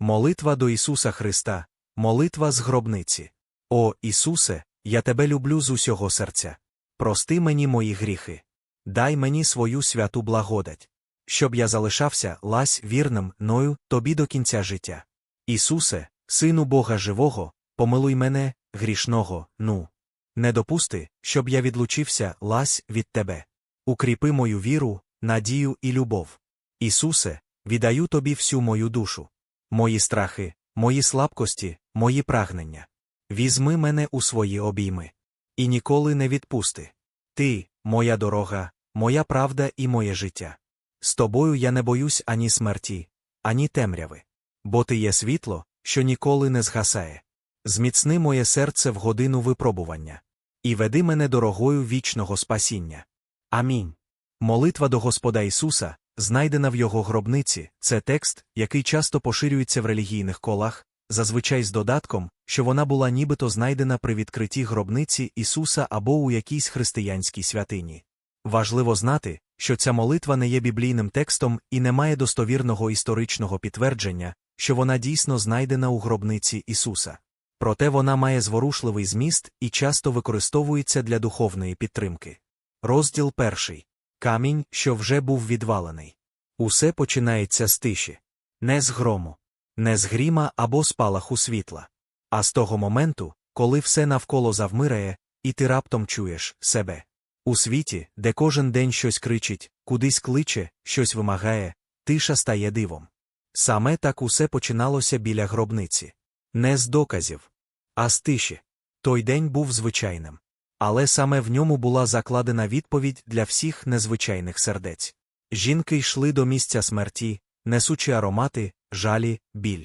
Молитва до Ісуса Христа, молитва з гробниці. О Ісусе, я тебе люблю з усього серця. Прости мені мої гріхи. Дай мені свою святу благодать, щоб я залишався лась вірним ною тобі до кінця життя. Ісусе, Сину Бога Живого, помилуй мене, грішного, ну. Не допусти, щоб я відлучився лась від тебе. Укріпи мою віру, надію і любов. Ісусе, віддаю тобі всю мою душу, мої страхи, мої слабкості, мої прагнення. Візьми мене у свої обійми. І ніколи не відпусти. Ти, моя дорога, моя правда і моє життя. З тобою я не боюсь ані смерті, ані темряви. Бо ти є світло, що ніколи не згасає. Зміцни моє серце в годину випробування. І веди мене дорогою вічного спасіння. Амінь. Молитва до Господа Ісуса, знайдена в його гробниці, це текст, який часто поширюється в релігійних колах, зазвичай з додатком, що вона була нібито знайдена при відкритті гробниці Ісуса або у якійсь християнській святині. Важливо знати, що ця молитва не є біблійним текстом і не має достовірного історичного підтвердження, що вона дійсно знайдена у гробниці Ісуса. Проте вона має зворушливий зміст і часто використовується для духовної підтримки. Розділ перший. Камінь, що вже був відвалений. Усе починається з тиші. Не з грому, не з гріма або спалаху світла. А з того моменту, коли все навколо завмирає, і ти раптом чуєш себе. У світі, де кожен день щось кричить, кудись кличе, щось вимагає, тиша стає дивом. Саме так усе починалося біля гробниці. Не з доказів, а з тиші. Той день був звичайним. Але саме в ньому була закладена відповідь для всіх незвичайних сердець. Жінки йшли до місця смерті, несучи аромати, жалі, біль.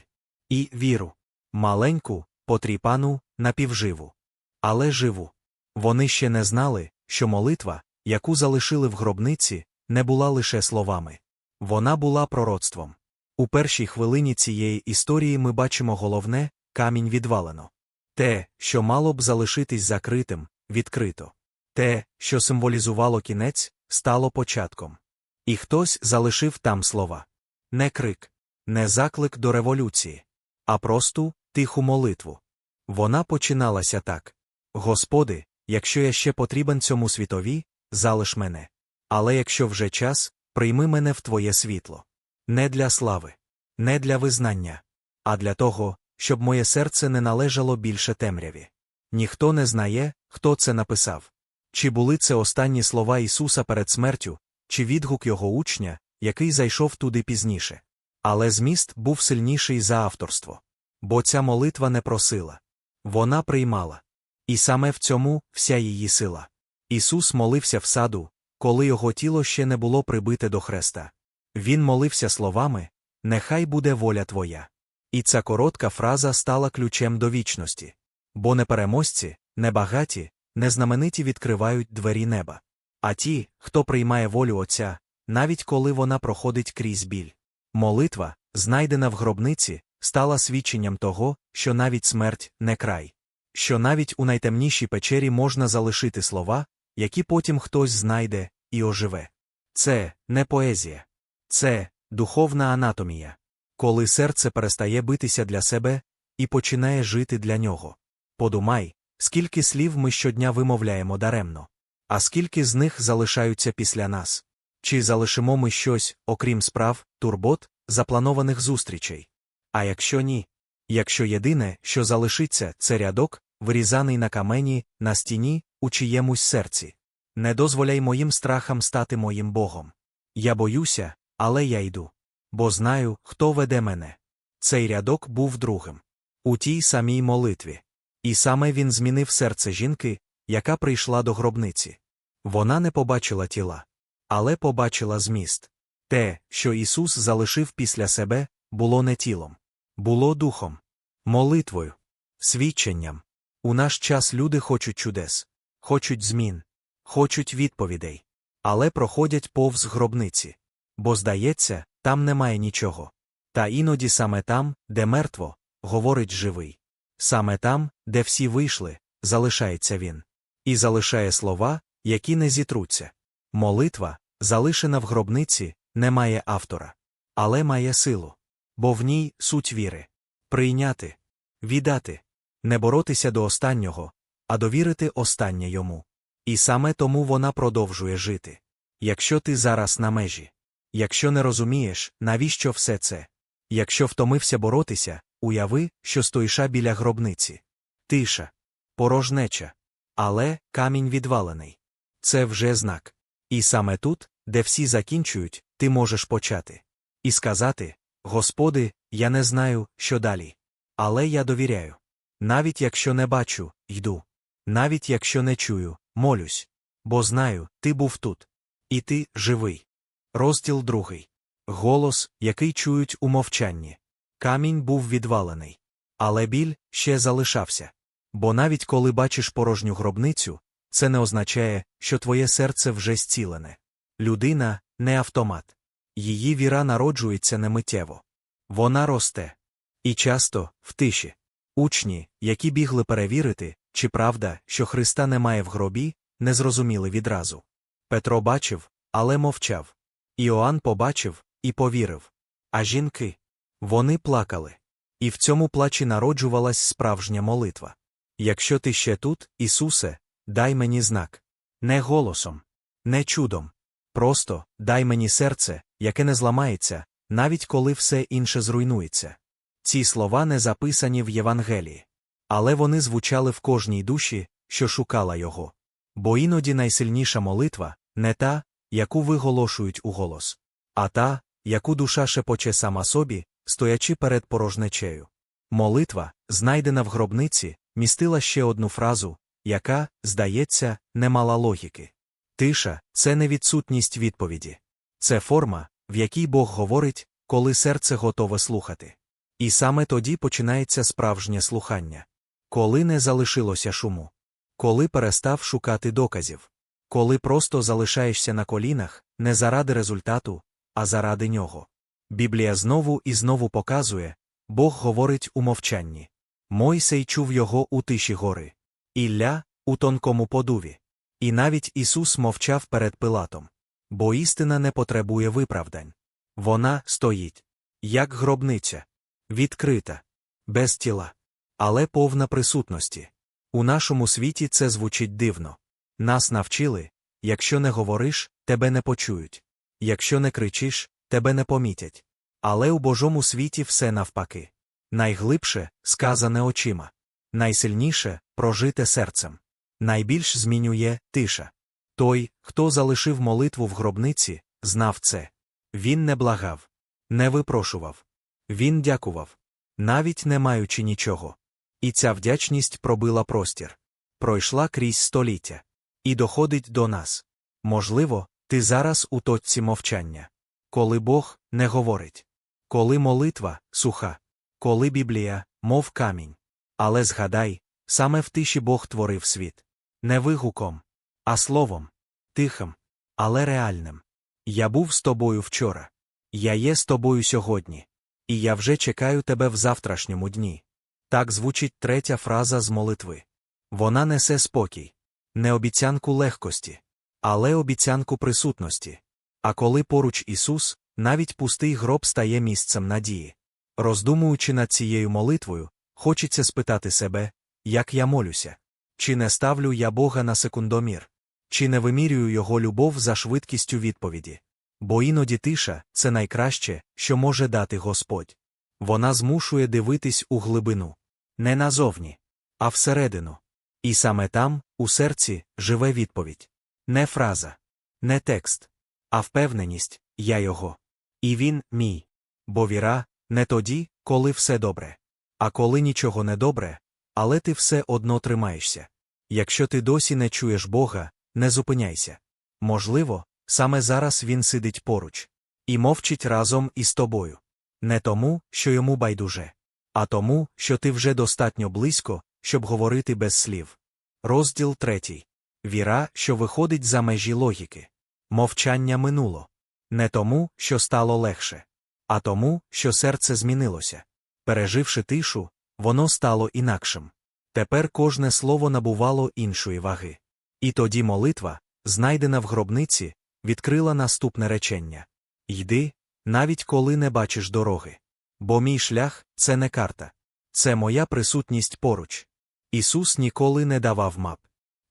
І віру. Маленьку, потріпану, напівживу. Але живу. Вони ще не знали, що молитва, яку залишили в гробниці, не була лише словами. Вона була пророцтвом. У першій хвилині цієї історії ми бачимо головне камінь відвалено. Те, що мало б залишитись закритим, відкрито. Те, що символізувало кінець, стало початком. І хтось залишив там слова. Не крик, не заклик до революції, а просту, тиху молитву. Вона починалася так Господи, якщо я ще потрібен цьому світові, залиш мене. Але якщо вже час, прийми мене в Твоє світло. Не для слави, не для визнання, а для того, щоб моє серце не належало більше темряві. Ніхто не знає, хто це написав. Чи були це останні слова Ісуса перед смертю, чи відгук його учня, який зайшов туди пізніше. Але зміст був сильніший за авторство. Бо ця молитва не просила. Вона приймала. І саме в цьому вся її сила. Ісус молився в саду, коли його тіло ще не було прибите до хреста. Він молився словами Нехай буде воля твоя. І ця коротка фраза стала ключем до вічності. Бо не переможці, не багаті, не знамениті відкривають двері неба. А ті, хто приймає волю Отця, навіть коли вона проходить крізь біль. Молитва, знайдена в гробниці, стала свідченням того, що навіть смерть не край, що навіть у найтемнішій печері можна залишити слова, які потім хтось знайде і оживе. Це не поезія, це духовна анатомія, коли серце перестає битися для себе і починає жити для нього. Подумай, скільки слів ми щодня вимовляємо даремно, а скільки з них залишаються після нас. Чи залишимо ми щось, окрім справ, турбот, запланованих зустрічей? А якщо ні? Якщо єдине, що залишиться, це рядок, вирізаний на камені, на стіні, у чиємусь серці. Не дозволяй моїм страхам стати моїм Богом. Я боюся, але я йду. Бо знаю, хто веде мене. Цей рядок був другим. У тій самій молитві. І саме він змінив серце жінки, яка прийшла до гробниці. Вона не побачила тіла, але побачила зміст. Те, що Ісус залишив після себе, було не тілом, було духом, молитвою, свідченням. У наш час люди хочуть чудес, хочуть змін, хочуть відповідей, але проходять повз гробниці. Бо, здається, там немає нічого. Та іноді саме там, де мертво, говорить живий. Саме там, де всі вийшли, залишається він. І залишає слова, які не зітруться. Молитва, залишена в гробниці, не має автора, але має силу. бо в ній суть віри. Прийняти, віддати, не боротися до останнього, а довірити останнє йому. І саме тому вона продовжує жити. Якщо ти зараз на межі, якщо не розумієш, навіщо все це, якщо втомився боротися, уяви, що стоїша біля гробниці. Тиша, порожнеча, але камінь відвалений. Це вже знак. І саме тут, де всі закінчують, ти можеш почати. І сказати: Господи, я не знаю, що далі. Але я довіряю. Навіть якщо не бачу, йду. Навіть якщо не чую, молюсь. Бо знаю, ти був тут. І ти живий. Розділ другий. Голос, який чують у мовчанні. Камінь був відвалений. Але біль ще залишався. Бо навіть коли бачиш порожню гробницю, це не означає, що твоє серце вже зцілене. Людина не автомат. Її віра народжується немиттєво. Вона росте. І часто, в тиші. Учні, які бігли перевірити, чи правда, що Христа немає в гробі, не зрозуміли відразу. Петро бачив, але мовчав. Іоанн побачив і повірив. А жінки вони плакали. І в цьому плачі народжувалась справжня молитва. Якщо ти ще тут, Ісусе, дай мені знак. Не голосом, не чудом. Просто дай мені серце, яке не зламається, навіть коли все інше зруйнується. Ці слова не записані в Євангелії. Але вони звучали в кожній душі, що шукала його. Бо іноді найсильніша молитва не та, яку виголошують у голос, а та, яку душа шепоче сама собі, стоячи перед порожнечею. Молитва, знайдена в гробниці, містила ще одну фразу, яка, здається, не мала логіки. Тиша це не відсутність відповіді. Це форма, в якій Бог говорить, коли серце готове слухати. І саме тоді починається справжнє слухання. Коли не залишилося шуму. Коли перестав шукати доказів. Коли просто залишаєшся на колінах, не заради результату, а заради нього. Біблія знову і знову показує Бог говорить у мовчанні. Мойсей чув його у тиші гори. Ілля у тонкому подуві. І навіть Ісус мовчав перед Пилатом. Бо істина не потребує виправдань. Вона стоїть, як гробниця, відкрита, без тіла, але повна присутності. У нашому світі це звучить дивно. Нас навчили якщо не говориш, тебе не почують. Якщо не кричиш, тебе не помітять. Але у Божому світі все навпаки. Найглибше сказане очима, найсильніше прожите серцем. Найбільш змінює тиша. Той, хто залишив молитву в гробниці, знав це. Він не благав, не випрошував. Він дякував, навіть не маючи нічого. І ця вдячність пробила простір. Пройшла крізь століття. І доходить до нас. Можливо, ти зараз у точці мовчання. Коли Бог не говорить. Коли молитва суха. Коли Біблія, мов камінь. Але згадай, саме в тиші Бог творив світ. Не вигуком, а словом, тихим, але реальним. Я був з тобою вчора. Я є з тобою сьогодні. І я вже чекаю тебе в завтрашньому дні. Так звучить третя фраза з молитви. Вона несе спокій, не обіцянку легкості, але обіцянку присутності. А коли поруч Ісус, навіть пустий гроб стає місцем надії. Роздумуючи над цією молитвою, хочеться спитати себе, як я молюся. Чи не ставлю я Бога на секундомір? Чи не вимірюю Його любов за швидкістю відповіді? Бо іноді тиша це найкраще, що може дати Господь. Вона змушує дивитись у глибину. Не назовні, а всередину. І саме там, у серці, живе відповідь. Не фраза, не текст, а впевненість я його. І він мій. Бо віра не тоді, коли все добре. А коли нічого не добре, але ти все одно тримаєшся. Якщо ти досі не чуєш Бога, не зупиняйся. Можливо, саме зараз він сидить поруч і мовчить разом із тобою. Не тому, що йому байдуже, а тому, що ти вже достатньо близько, щоб говорити без слів. Розділ третій. Віра, що виходить за межі логіки. Мовчання минуло. Не тому, що стало легше, а тому, що серце змінилося. Переживши тишу, воно стало інакшим. Тепер кожне слово набувало іншої ваги. І тоді молитва, знайдена в гробниці, відкрила наступне речення Йди, навіть коли не бачиш дороги. Бо мій шлях це не карта. Це моя присутність поруч. Ісус ніколи не давав мап.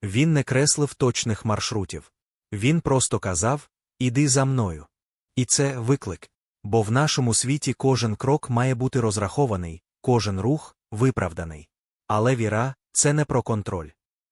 Він не креслив точних маршрутів. Він просто казав Іди за мною. І це виклик. Бо в нашому світі кожен крок має бути розрахований, кожен рух виправданий. Але віра це не про контроль.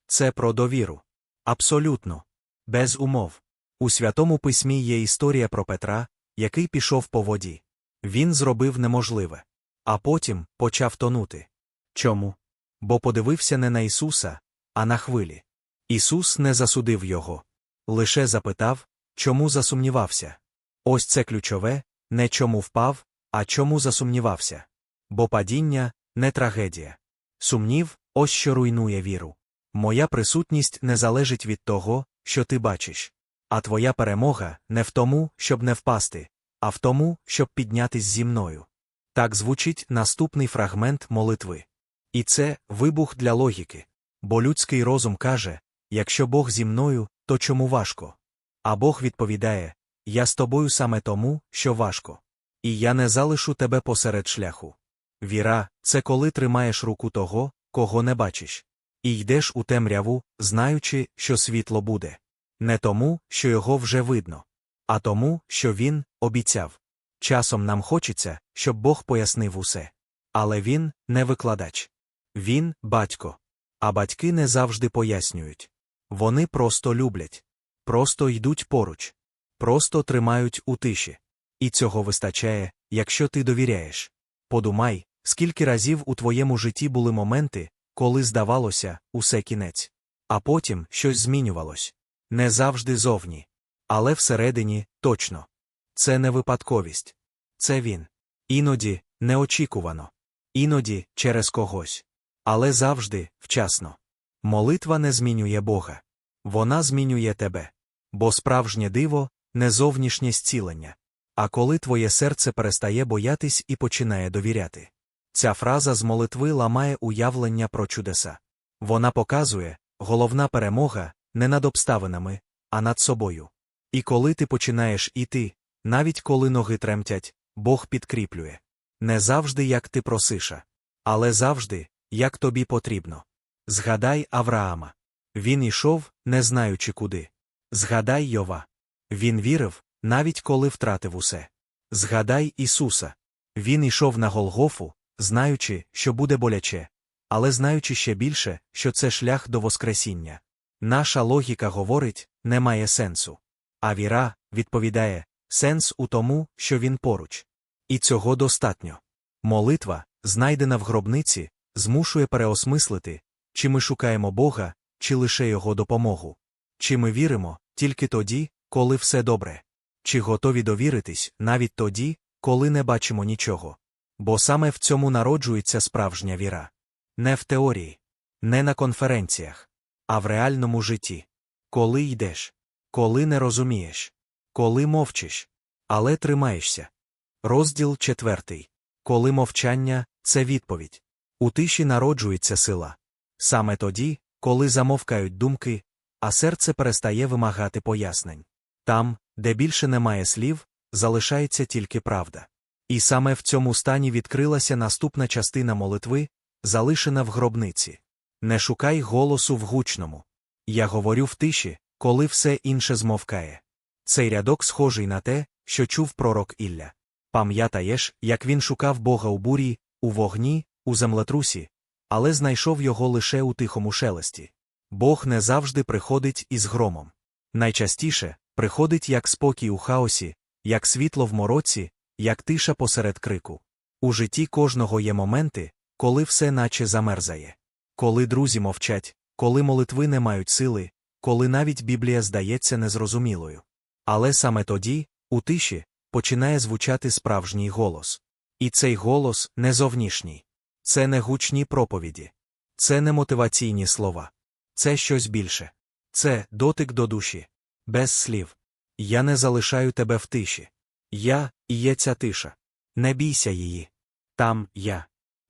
Це про довіру. Абсолютно. Без умов. У Святому Письмі є історія про Петра, який пішов по воді. Він зробив неможливе. А потім почав тонути. Чому? Бо подивився не на Ісуса, а на хвилі. Ісус не засудив його. Лише запитав, чому засумнівався. Ось це ключове не чому впав, а чому засумнівався. Бо падіння не трагедія. Сумнів ось що руйнує віру. Моя присутність не залежить від того, що ти бачиш. А твоя перемога не в тому, щоб не впасти, а в тому, щоб піднятись зі мною. Так звучить наступний фрагмент молитви. І це вибух для логіки. Бо людський розум каже якщо Бог зі мною, то чому важко? А Бог відповідає Я з тобою саме тому, що важко. І я не залишу тебе посеред шляху. Віра це коли тримаєш руку того, кого не бачиш. І йдеш у темряву, знаючи, що світло буде. Не тому, що його вже видно, а тому, що він обіцяв. Часом нам хочеться, щоб Бог пояснив усе. Але він не викладач. Він батько. А батьки не завжди пояснюють. Вони просто люблять, просто йдуть поруч, просто тримають у тиші. І цього вистачає, якщо ти довіряєш. Подумай, скільки разів у твоєму житті були моменти, коли здавалося, усе кінець. А потім щось змінювалось. Не завжди зовні. Але всередині точно. Це не випадковість. Це він. Іноді неочікувано. Іноді через когось. Але завжди вчасно. Молитва не змінює Бога. Вона змінює тебе. Бо справжнє диво не зовнішнє зцілення. А коли твоє серце перестає боятись і починає довіряти. Ця фраза з молитви ламає уявлення про чудеса. Вона показує головна перемога не над обставинами, а над собою. І коли ти починаєш іти, навіть коли ноги тремтять, Бог підкріплює. Не завжди, як ти просиша, але завжди, як тобі потрібно. Згадай Авраама. Він ішов, не знаючи куди. Згадай Йова. Він вірив, навіть коли втратив усе. Згадай Ісуса. Він ішов на Голгофу, знаючи, що буде боляче, але знаючи ще більше, що це шлях до Воскресіння. Наша логіка говорить, немає сенсу. А віра відповідає сенс у тому, що він поруч. І цього достатньо. Молитва, знайдена в гробниці, змушує переосмислити, чи ми шукаємо Бога, чи лише Його допомогу. Чи ми віримо тільки тоді, коли все добре, чи готові довіритись навіть тоді, коли не бачимо нічого. Бо саме в цьому народжується справжня віра. Не в теорії, не на конференціях, а в реальному житті. Коли йдеш, коли не розумієш, коли мовчиш, але тримаєшся. Розділ четвертий. Коли мовчання це відповідь. У тиші народжується сила. Саме тоді, коли замовкають думки, а серце перестає вимагати пояснень. Там, де більше немає слів, залишається тільки правда. І саме в цьому стані відкрилася наступна частина молитви, залишена в гробниці. Не шукай голосу в гучному. Я говорю в тиші, коли все інше змовкає. Цей рядок схожий на те, що чув пророк Ілля. Пам'ятаєш, як він шукав Бога у бурі, у вогні, у землетрусі, але знайшов його лише у тихому шелесті. Бог не завжди приходить із громом. Найчастіше приходить як спокій у хаосі, як світло в мороці, як тиша посеред крику. У житті кожного є моменти, коли все наче замерзає. Коли друзі мовчать, коли молитви не мають сили, коли навіть Біблія здається незрозумілою. Але саме тоді, у тиші, починає звучати справжній голос. І цей голос не зовнішній. Це не гучні проповіді, це не мотиваційні слова, це щось більше. Це дотик до душі, без слів. Я не залишаю тебе в тиші. Я і є ця тиша. Не бійся її. Там я.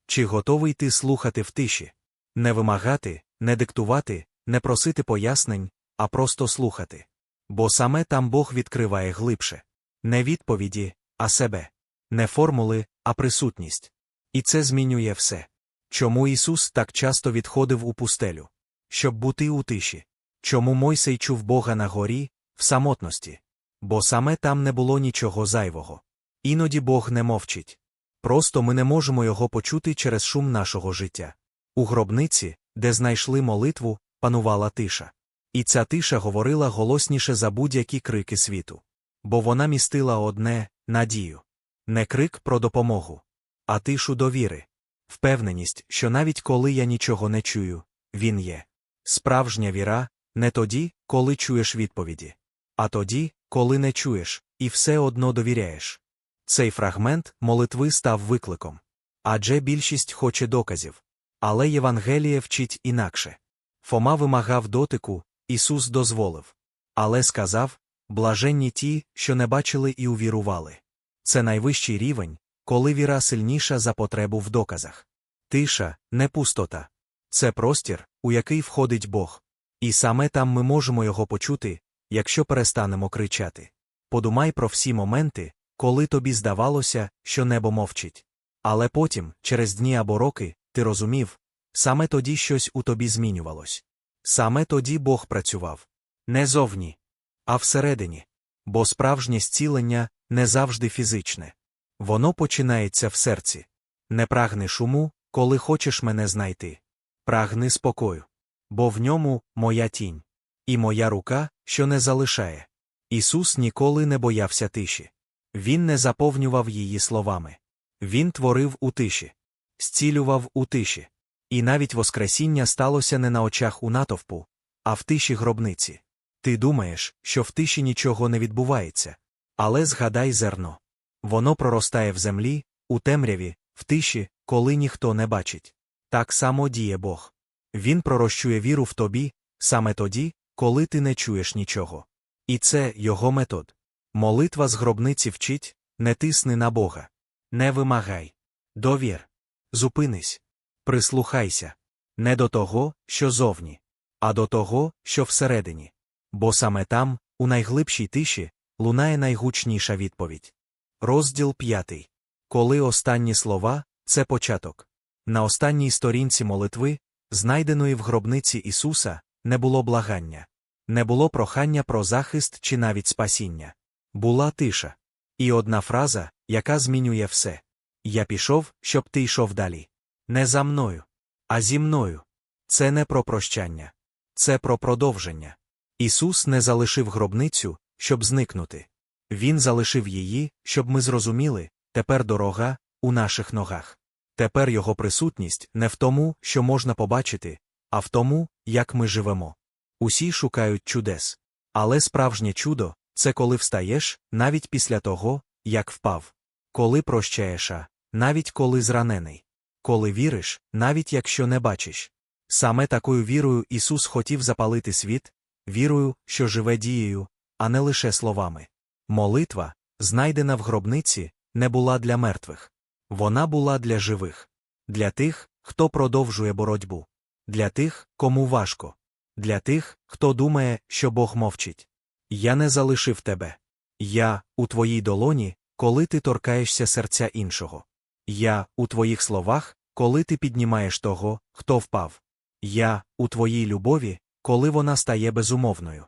Чи готовий ти слухати в тиші? Не вимагати, не диктувати, не просити пояснень, а просто слухати. Бо саме там Бог відкриває глибше. Не відповіді, а себе. Не формули, а присутність. І це змінює все. Чому Ісус так часто відходив у пустелю? Щоб бути у тиші. Чому Мойсей чув Бога на горі, в самотності? Бо саме там не було нічого зайвого. Іноді Бог не мовчить. Просто ми не можемо його почути через шум нашого життя. У гробниці, де знайшли молитву, панувала тиша. І ця тиша говорила голосніше за будь-які крики світу. Бо вона містила одне надію. Не крик про допомогу, а тишу довіри. Впевненість, що навіть коли я нічого не чую, він є. Справжня віра не тоді, коли чуєш відповіді, а тоді, коли не чуєш, і все одно довіряєш. Цей фрагмент молитви став викликом. Адже більшість хоче доказів. Але Євангеліє вчить інакше. Фома вимагав дотику, Ісус дозволив. Але сказав блаженні ті, що не бачили і увірували. Це найвищий рівень, коли віра сильніша за потребу в доказах. Тиша, не пустота. Це простір, у який входить Бог. І саме там ми можемо його почути, якщо перестанемо кричати. Подумай про всі моменти, коли тобі здавалося, що небо мовчить. Але потім, через дні або роки, ти розумів, саме тоді щось у тобі змінювалось. Саме тоді Бог працював. Не зовні, а всередині. Бо справжнє зцілення не завжди фізичне. Воно починається в серці. Не прагни шуму, коли хочеш мене знайти. Прагни спокою. Бо в ньому моя тінь. І моя рука, що не залишає. Ісус ніколи не боявся тиші. Він не заповнював її словами. Він творив у тиші, зцілював у тиші. І навіть Воскресіння сталося не на очах у натовпу, а в тиші гробниці. Ти думаєш, що в тиші нічого не відбувається. Але згадай зерно. Воно проростає в землі, у темряві, в тиші, коли ніхто не бачить. Так само діє Бог. Він пророщує віру в тобі, саме тоді, коли ти не чуєш нічого. І це його метод. Молитва з гробниці вчить, не тисни на Бога. Не вимагай. Довір. Зупинись. Прислухайся. Не до того, що зовні, а до того, що всередині. Бо саме там, у найглибшій тиші, лунає найгучніша відповідь. Розділ п'ятий. Коли останні слова це початок. На останній сторінці молитви, знайденої в гробниці Ісуса, не було благання, не було прохання про захист чи навіть спасіння. Була тиша. І одна фраза, яка змінює все. Я пішов, щоб ти йшов далі. Не за мною, а зі мною. Це не про прощання, це про продовження. Ісус не залишив гробницю, щоб зникнути. Він залишив її, щоб ми зрозуміли, тепер дорога у наших ногах. Тепер його присутність не в тому, що можна побачити, а в тому, як ми живемо. Усі шукають чудес. Але справжнє чудо це коли встаєш, навіть після того, як впав. Коли прощаєш, навіть коли зранений. Коли віриш, навіть якщо не бачиш. Саме такою вірою Ісус хотів запалити світ, вірою, що живе дією, а не лише словами. Молитва, знайдена в гробниці, не була для мертвих. Вона була для живих, для тих, хто продовжує боротьбу, для тих, кому важко, для тих, хто думає, що Бог мовчить. Я не залишив тебе. Я у твоїй долоні, коли ти торкаєшся серця іншого. Я у твоїх словах, коли ти піднімаєш того, хто впав. Я у твоїй любові, коли вона стає безумовною.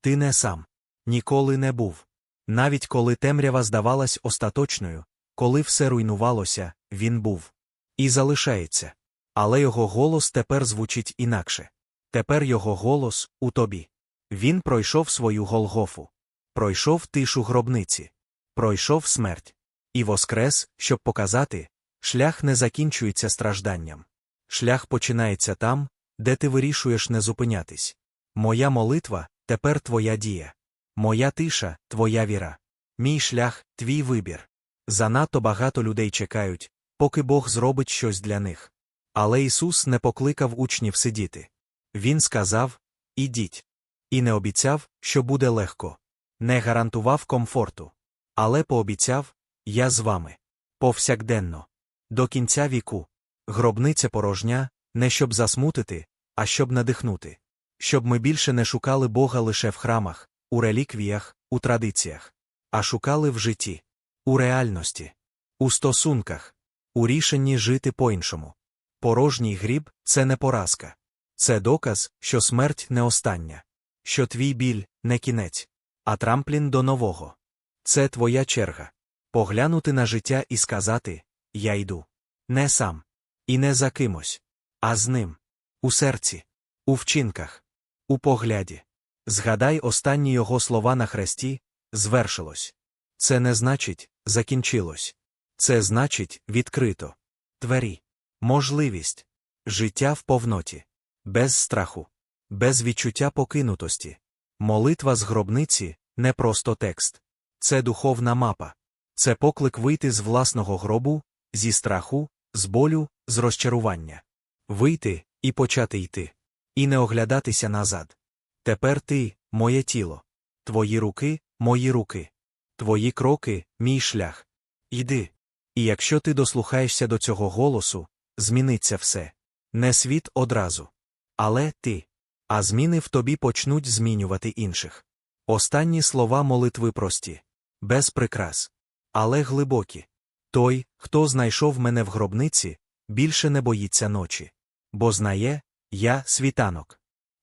Ти не сам. Ніколи не був. Навіть коли темрява здавалась остаточною, коли все руйнувалося, він був. І залишається. Але його голос тепер звучить інакше. Тепер його голос у тобі. Він пройшов свою Голгофу. Пройшов тишу гробниці. Пройшов смерть. І воскрес, щоб показати, шлях не закінчується стражданням. Шлях починається там, де ти вирішуєш не зупинятись. Моя молитва тепер твоя дія. Моя тиша твоя віра. Мій шлях твій вибір. Занадто багато людей чекають, поки Бог зробить щось для них. Але Ісус не покликав учнів сидіти. Він сказав Ідіть. І не обіцяв, що буде легко. Не гарантував комфорту. Але пообіцяв Я з вами. Повсякденно. До кінця віку. Гробниця порожня, не щоб засмутити, а щоб надихнути. Щоб ми більше не шукали Бога лише в храмах, у реліквіях, у традиціях, а шукали в житті, у реальності. У стосунках, у рішенні жити по-іншому. Порожній гріб це не поразка. Це доказ, що смерть не остання, що твій біль не кінець, а трамплін до нового. Це твоя черга. Поглянути на життя і сказати Я йду. Не сам. І не за кимось, а з ним. У серці, у вчинках, у погляді. Згадай останні його слова на хресті звершилось. Це не значить закінчилось. Це значить відкрито. Двері. Можливість. Життя в повноті. Без страху. Без відчуття покинутості. Молитва з гробниці не просто текст. Це духовна мапа. Це поклик вийти з власного гробу, зі страху, з болю, з розчарування. Вийти і почати йти. І не оглядатися назад. Тепер ти, моє тіло. Твої руки, мої руки. Твої кроки, мій шлях. Йди. І якщо ти дослухаєшся до цього голосу, зміниться все. Не світ одразу. Але ти. А зміни в тобі почнуть змінювати інших. Останні слова молитви прості, без прикрас, але глибокі. Той, хто знайшов мене в гробниці, більше не боїться ночі. Бо знає, я світанок.